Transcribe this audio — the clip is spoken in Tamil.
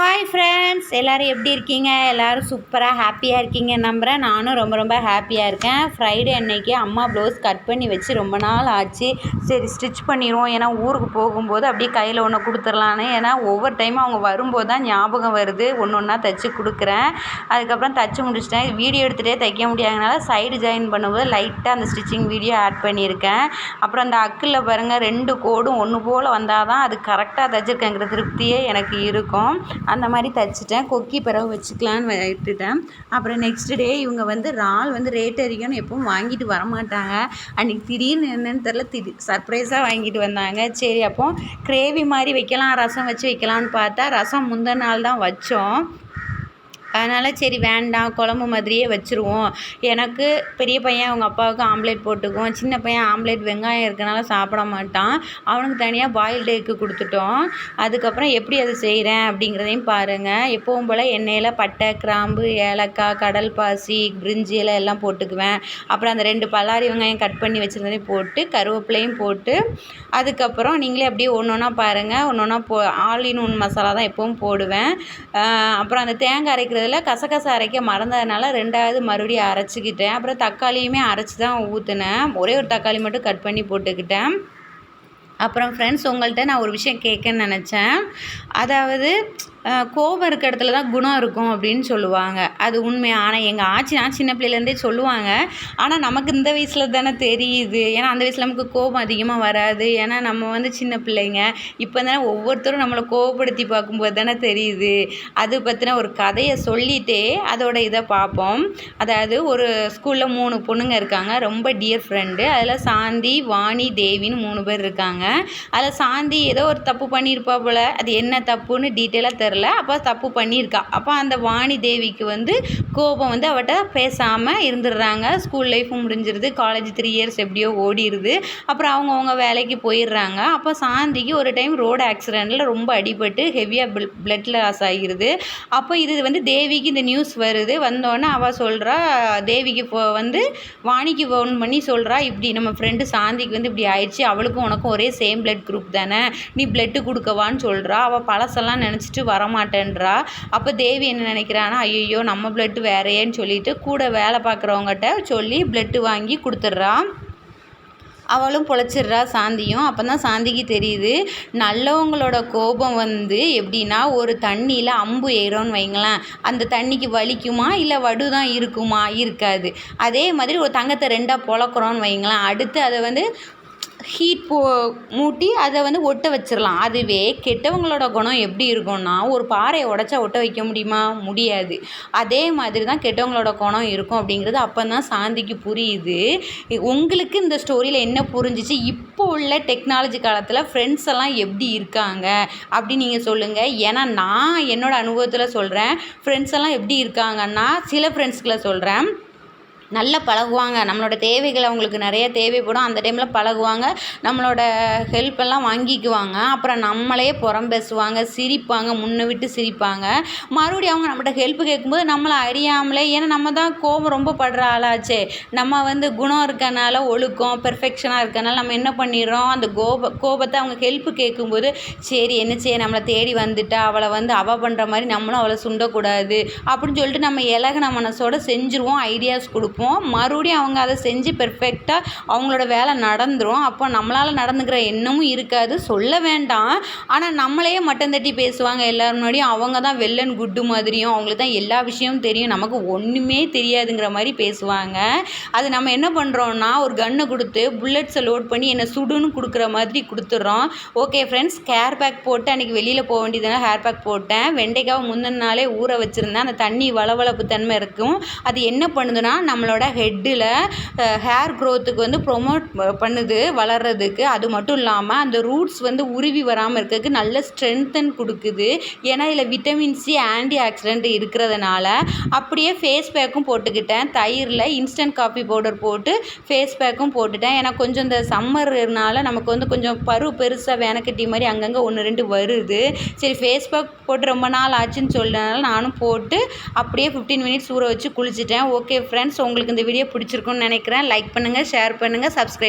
ஹாய் ஃப்ரெண்ட்ஸ் எல்லோரும் எப்படி இருக்கீங்க? எல்லோரும் சூப்பராக ஹாப்பியாக இருக்கீங்க நம்புகிறேன் நானும் ரொம்ப ரொம்ப ஹாப்பியாக இருக்கேன். ஃப்ரைடே அன்னைக்கு அம்மா ப்ளவுஸ் கட் பண்ணி வச்சு ரொம்ப நாள் ஆச்சு. சரி ஸ்டிச் பண்ணிடுவோம் ஏன்னா ஊருக்கு போகும்போது அப்படியே கையில் ஒன்று கொடுத்துர்லான்னு ஏன்னா ஒவ்வொரு டைமும் அவங்க வரும்போது தான் ஞாபகம் வருது. ஒன்று ஒன்றா தைச்சி கொடுக்குறேன். அதுக்கப்புறம் தைச்சி முடிச்சிட்டேன். வீடியோ எடுத்துகிட்டே தைக்க முடியாதனால சைடு ஜாயின் பண்ணும்போது லைட்டாக அந்த ஸ்டிச்சிங் வீடியோ ஆட் பண்ணியிருக்கேன். அப்புறம் அந்த அக்கில் பாருங்கள் ரெண்டு கோடும் ஒன்று போல் வந்தால் தான் அது கரெக்டாக தைச்சிருக்கேங்கிற திருப்தியே எனக்கு இருக்கும். அந்த மாதிரி தைச்சிட்டேன். கொக்கி பிறகு வச்சுக்கலான்னு விட்டுட்டேன். அப்புறம் நெக்ஸ்ட் டே இவங்க வந்து இறால் வந்து ரேட் அதிகம்னு எப்பவும் வாங்கிட்டு வர மாட்டாங்க அன்றைக்கி திடீர்னு என்னென்னு தெரில திடீர் சர்ப்ரைஸாக வாங்கிட்டு வந்தாங்க. சரி அப்போ கிரேவி மாதிரி வைக்கலாம் ரசம் வச்சு வைக்கலான்னு பார்த்தா ரசம் முந்தின நாள் தான் வச்சோம். அதனால் சரி வேண்டாம் குழம்பு மாதிரியே வச்சுருவோம். எனக்கு பெரிய பையன் அவங்க அப்பாவுக்கு ஆம்லேட் போட்டுக்குவோம் சின்ன பையன் ஆம்லேட் வெங்காயம் இருக்கனால சாப்பிட மாட்டான். அவனுக்கு தனியாக பாயில்டு எக்கு கொடுத்துட்டோம். அதுக்கப்புறம் எப்படி அது செய்கிறேன் அப்படிங்கிறதையும் பாருங்கள் எப்பவும் போல் எண்ணெயில் பட்டை கிராம்பு ஏலக்காய் கடல் பாசி பிரிஞ்சி இலை எல்லாம் போட்டுக்குவேன். அப்புறம் அந்த ரெண்டு பல்லாரி வெங்காயம் கட் பண்ணி வச்சுருந்ததையும் போட்டு கருவேப்பிலையும் போட்டு அதுக்கப்புறம் நீங்களே அப்படியே ஒன்று ஒன்றா பாருங்கள் ஒன்று ஒன்றா போ ஆல் இன் ஒன் மசாலா தான் எப்பவும் போடுவேன். அப்புறம் அந்த தேங்காய் அரைக்கிற இருக்கிறதுல கசகச அரைக்க மறந்ததுனால ரெண்டாவது மறுபடியும் அரைச்சிக்கிட்டேன். அப்புறம் தக்காளியுமே அரைச்சி தான் ஊற்றுனேன் ஒரே ஒரு தக்காளி மட்டும் கட் பண்ணி போட்டுக்கிட்டேன். அப்புறம் ஃப்ரெண்ட்ஸ் உங்கள்கிட்ட நான் ஒரு விஷயம் கேட்கன்னு நினச்சேன். அதாவது கோபம் இருக்க இடத்துல தான் குணம் இருக்கும் அப்படின்னு சொல்லுவாங்க. அது உண்மை. ஆனால் எங்கள் ஆச்சி நான் சின்ன பிள்ளைலேருந்தே சொல்லுவாங்க. ஆனால் நமக்கு இந்த வயசில் தானே தெரியுது. ஏன்னா அந்த வயசில் நமக்கு கோபம் அதிகமாக வராது. ஏன்னா நம்ம வந்து சின்ன பிள்ளைங்க. இப்போ தானே ஒவ்வொருத்தரும் நம்மளை கோபப்படுத்தி பார்க்கும்போது தானே தெரியுது. அது பற்றின ஒரு கதையை சொல்லிகிட்டே அதோட இதை பார்ப்போம். அதாவது ஒரு ஸ்கூலில் மூணு பொண்ணுங்க இருக்காங்க. ரொம்ப டியர் ஃப்ரெண்டு அதில் சாந்தி வாணி தேவின்னு மூணு பேர் இருக்காங்க. அதில் சாந்தி ஏதோ ஒரு தப்பு பண்ணியிருப்பா போல். அது என்ன தப்புன்னு டீட்டெயிலாக தெரில அப்போ தப்பு பண்ணியிருக்கா. அப்போ அந்த வாணி தேவிக்கு வந்து கோபம் வந்து அவட்ட பேசாமல் இருந்துடுறாங்க. ஸ்கூல் லைஃப்பும் முடிஞ்சிருது. காலேஜ் த்ரீ இயர்ஸ் எப்படியோ ஓடிடுது அப்புறம் அவங்கவுங்க வேலைக்கு போயிடுறாங்க. அப்போ சாந்திக்கு ஒரு டைம் ரோடு ஆக்சிடெண்ட்டில் ரொம்ப அடிபட்டு ஹெவியாக பிளட் லாஸ் ஆகிருது. அப்போ இது வந்து தேவிக்கு இந்த நியூஸ் வருது. வந்தோடனே அவள் சொல்கிறா தேவிக்கு இப்போ வந்து வாணிக்கு ஃபோன் பண்ணி சொல்கிறா இப்படி நம்ம ஃப்ரெண்டு சாந்திக்கு வந்து இப்படி ஆயிடுச்சு. அவளுக்கும் உனக்கும் ஒரே சேம் பிளட் குரூப் தானே. நீ பிளட்டு கொடுக்கவான்னு சொல்கிறா அவள் பழசெல்லாம் நினச்சிட்டு வர வரமாட்டேன்றா. அப்போ தேவி என்ன நினைக்கிறான்னா ஐயோ நம்ம பிளட்டு வேறையேன்னு சொல்லிட்டு கூட வேலை பார்க்குறவங்ககிட்ட சொல்லி பிளட்டு வாங்கி கொடுத்துட்றா. அவளும் பொழைச்சிடுறா சாந்தியும். அப்போ தான் சாந்திக்கு தெரியுது நல்லவங்களோட கோபம் வந்து எப்படின்னா ஒரு தண்ணியில் அம்பு ஏறோன்னு வைங்களேன். அந்த தண்ணிக்கு வலிக்குமா இல்லை வடு தான் இருக்குமா? இருக்காது. அதே மாதிரி ஒரு தங்கத்தை ரெண்டாக பொழக்கிறோன்னு வைங்களேன். அடுத்து அதை வந்து ஹீட் போ மூட்டி அதை வந்து ஒட்ட வச்சிடலாம் அதுவே கெட்டவங்களோட குணம் எப்படி இருக்கும்னா ஒரு பாறையை உடச்சா ஒட்ட வைக்க முடியுமா? முடியாது. அதே மாதிரி தான் கெட்டவங்களோட குணம் இருக்கும் அப்படிங்கிறது அப்போ தான் சாந்திக்கு புரியுது. உங்களுக்கு இந்த ஸ்டோரியில் என்ன புரிஞ்சிச்சு? இப்போ உள்ள டெக்னாலஜி காலத்தில் ஃப்ரெண்ட்ஸ் எல்லாம் எப்படி இருக்காங்க? அப்படின்னு நீங்கள் சொல்லுங்கள் ஏன்னா நான் என்னோடய அனுபவத்தில் சொல்கிறேன் ஃப்ரெண்ட்ஸ் எல்லாம் எப்படி இருக்காங்கன்னா சில ஃப்ரெண்ட்ஸ்களை சொல்கிறேன் நல்லா பழகுவாங்க. நம்மளோட தேவைகள் அவங்களுக்கு நிறைய தேவைப்படும். அந்த டைமில் பழகுவாங்க. நம்மளோட ஹெல்ப் எல்லாம் வாங்கிக்குவாங்க. அப்புறம் நம்மளே புறம் பேசுவாங்க சிரிப்பாங்க முன்ன விட்டு சிரிப்பாங்க. மறுபடியும் அவங்க நம்மகிட்ட ஹெல்ப் கேட்கும்போது நம்மளை அறியாமலே ஏன்னா நம்ம தான் கோபம் ரொம்ப படுற ஆளாச்சே. நம்ம வந்து குணம் இருக்கனால ஒழுக்கம் பெர்ஃபெக்ஷனாக இருக்கனால நம்ம என்ன பண்ணிடுறோம்? அந்த கோப கோபத்தை அவங்க ஹெல்ப் கேட்கும்போது சரி என்ன செய்ய? நம்மளை தேடி வந்துட்டா அவளை வந்து அவ பண்ணுற மாதிரி நம்மளும் அவளை சுண்டக்கூடாது அப்படின்னு சொல்லிட்டு நம்ம இலகுன மனசோட செஞ்சுருவோம் ஐடியாஸ் கொடுப்போம். இருப்போம் மறுபடியும் அவங்க அதை செஞ்சு பெர்ஃபெக்டாக அவங்களோட வேலை நடந்துடும் அப்போ நம்மளால் நடந்துக்கிற எண்ணமும் இருக்காது. சொல்ல வேண்டாம். ஆனால் நம்மளையே மட்டம் தட்டி பேசுவாங்க. எல்லோரும் முன்னாடியும் அவங்க தான் வெள்ளன் குட்டு மாதிரியும். அவங்களுக்கு தான் எல்லா விஷயமும் தெரியும். நமக்கு ஒன்றுமே தெரியாதுங்கிற மாதிரி பேசுவாங்க. அது நம்ம என்ன பண்ணுறோன்னா ஒரு கன்னை கொடுத்து புல்லட்ஸை லோட் பண்ணி என்னை சுடுன்னு கொடுக்குற மாதிரி கொடுத்துட்றோம். ஓகே ஃப்ரெண்ட்ஸ் ஹேர் பேக் போட்டு அன்றைக்கி வெளியில் போக வேண்டியதுனால ஹேர் பேக் போட்டேன். வெண்டைக்காவை முந்தின நாளே ஊற வச்சுருந்தேன். அந்த தண்ணி வளவளப்பு தன்மை இருக்கும். அது என்ன பண்ணுதுன்னா நம்மளோட நம்மளோட ஹெட்டில் ஹேர் க்ரோத்துக்கு வந்து ப்ரொமோட் பண்ணுது வளர்கிறதுக்கு அது மட்டும் இல்லாமல் அந்த ரூட்ஸ் வந்து உருவி வராமல் இருக்கிறதுக்கு நல்ல ஸ்ட்ரென்த்தன் கொடுக்குது. ஏன்னா இதில் விட்டமின் சி ஆன்டி ஆக்சிடென்ட் இருக்கிறதுனால அப்படியே ஃபேஸ் பேக்கும் போட்டுக்கிட்டேன். தயிரில் இன்ஸ்டன்ட் காஃபி பவுடர் போட்டு ஃபேஸ் பேக்கும் போட்டுட்டேன். ஏன்னா கொஞ்சம் இந்த சம்மர்னால நமக்கு வந்து கொஞ்சம் பரு பெருசாக வேனக்கட்டி மாதிரி அங்கங்கே ஒன்று ரெண்டு வருது. சரி ஃபேஸ் பேக் போட்டு ரொம்ப நாள் ஆச்சுன்னு சொல்லினால நானும் போட்டு அப்படியே ஃபிஃப்டீன் மினிட்ஸ் ஊற வச்சு குளிச்சிட்டேன். ஓகே ஃப்ரெண்ட்ஸ் உங்களுக்கு உங்களுக்கு இந்த வீடியோ பிடிச்சிருக்குன்னு நினைக்கிறேன். லைக் பண்ணுங்கள் ஷேர் பண்ணுங்கள் சப்ஸ்கிரைப்